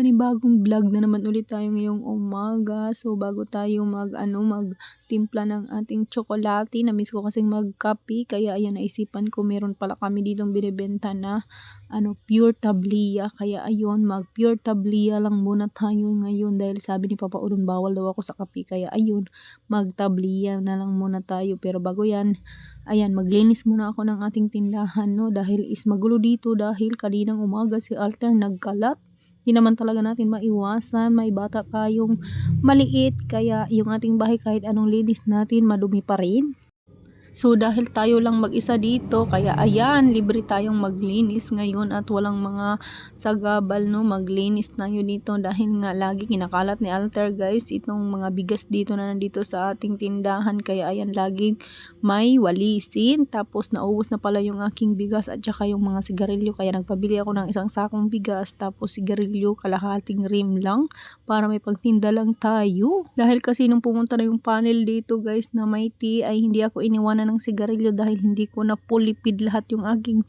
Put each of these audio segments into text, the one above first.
panibagong vlog na naman ulit tayo ngayong umaga. So, bago tayo mag, ano, magtimpla ng ating tsokolate, na-miss ko kasing magkape. Kaya, ayan, naisipan ko, meron pala kami dito binibenta na, ano, pure tablia. Kaya, ayun, mag pure tablia lang muna tayo ngayon. Dahil sabi ni Papa Udon, bawal daw ako sa kape. Kaya, ayun, mag tablia na lang muna tayo. Pero bago yan, ayan, maglinis muna ako ng ating tindahan, no. Dahil is magulo dito dahil kaninang umaga si Alter nagkalat di naman talaga natin maiwasan. May bata tayong maliit kaya yung ating bahay kahit anong linis natin madumi pa rin. So dahil tayo lang mag-isa dito, kaya ayan, libre tayong maglinis ngayon at walang mga sagabal no, maglinis tayo dito dahil nga lagi kinakalat ni Alter guys itong mga bigas dito na nandito sa ating tindahan. Kaya ayan laging may walisin. Tapos naubos na pala yung aking bigas at saka yung mga sigarilyo. Kaya nagpabili ako ng isang sakong bigas tapos sigarilyo kalahating rim lang para may pagtinda lang tayo. Dahil kasi nung pumunta na yung panel dito guys na may tea ay hindi ako iniwan na ng sigarilyo dahil hindi ko na pulipid lahat yung aking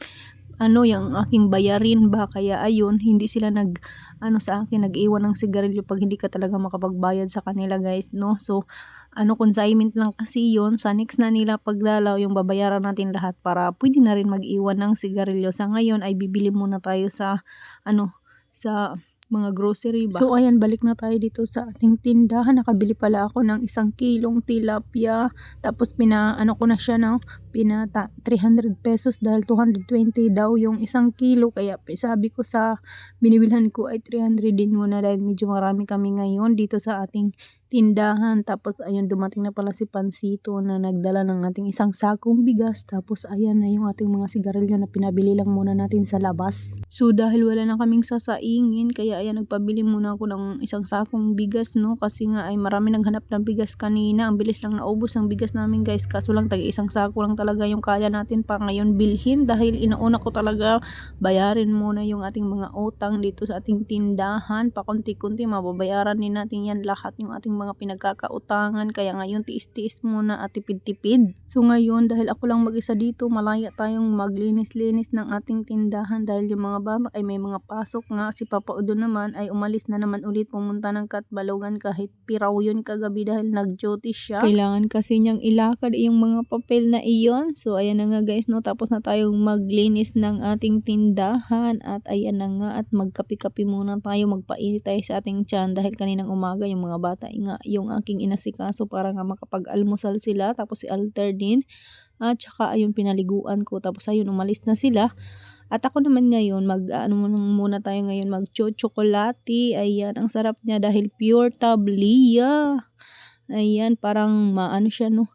ano yung aking bayarin. Ba kaya ayun hindi sila nag ano sa akin nag-iwan ng sigarilyo pag hindi ka talaga makapagbayad sa kanila guys no? So ano consignment lang kasi yon sa next na nila paglalaw yung babayaran natin lahat para pwede na rin mag-iwan ng sigarilyo. Sa ngayon ay bibili muna tayo sa ano sa mga grocery ba. So ayan, balik na tayo dito sa ating tindahan. Nakabili pala ako ng isang kilong tilapia. Tapos pina, ano ko na siya na, pina 300 pesos dahil 220 daw yung isang kilo. Kaya sabi ko sa binibilhan ko ay 300 din muna dahil medyo marami kami ngayon dito sa ating tindahan. Tapos ayun dumating na pala si Pansito na nagdala ng ating isang sakong bigas. Tapos ayan na yung ating mga sigarilyo na pinabili lang muna natin sa labas. So dahil wala na kaming sasaingin kaya ayan nagpabili muna ako ng isang sakong bigas no. Kasi nga ay marami naghanap ng bigas kanina. Ang bilis lang naubos ng bigas namin guys. Kaso lang tagi isang sako lang talaga yung kaya natin pa ngayon bilhin. Dahil inauna ko talaga bayarin muna yung ating mga utang dito sa ating tindahan. Pakunti-kunti mababayaran din natin yan lahat yung ating mga pinagkakautangan kaya ngayon tiis-tiis muna at tipid-tipid. So ngayon dahil ako lang mag-isa dito malaya tayong maglinis-linis ng ating tindahan dahil yung mga bata ay may mga pasok nga si Papa Udo naman ay umalis na naman ulit pumunta ng Katbalogan kahit piraw yun kagabi dahil nag-duty siya. Kailangan kasi niyang ilakad yung mga papel na iyon. So ayan na nga guys no? Tapos na tayong maglinis ng ating tindahan. At ayan na nga at magkapi-kapi muna tayo. Magpainit tayo sa ating tiyan dahil kaninang umaga yung mga bata nga yung aking inasikaso para nga makapag-almusal sila. Tapos si Alter din. At saka ayun pinaliguan ko. Tapos ayun umalis na sila at ako naman ngayon mag ano muna tayo ngayon mag chocolate ayan ang sarap niya dahil pure tablia ayan parang maano siya no?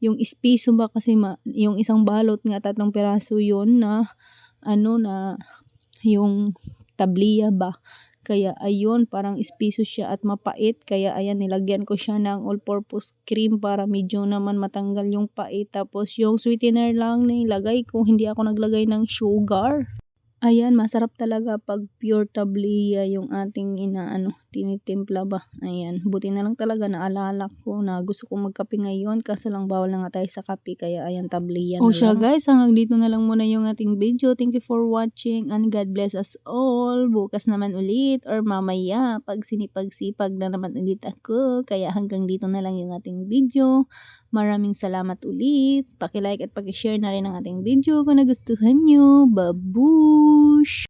Yung espiso ba kasi ma, yung isang balot nga tatlong piraso yun na ano na yung tablia ba kaya ayun, parang espiso siya at mapait. Kaya ayan, nilagyan ko siya ng all-purpose cream para medyo naman matanggal yung pait. Tapos yung sweetener lang nilagay ko, hindi ako naglagay ng sugar. Ayan, masarap talaga pag pure tablia yung ating inaano, tinitimpla ba. Ayan, buti na lang talaga naalala ko na gusto ko magkape ngayon kaso lang bawal na nga tayo sa kape kaya ayan tablia O siya lang. guys, hanggang dito na lang muna yung ating video. Thank you for watching and God bless us all. Bukas naman ulit or mamaya pag sinipag-sipag na naman ulit ako. Kaya hanggang dito na lang yung ating video. Maraming salamat ulit. Paki-like at paki-share na rin ang ating video kung nagustuhan nyo. Babush!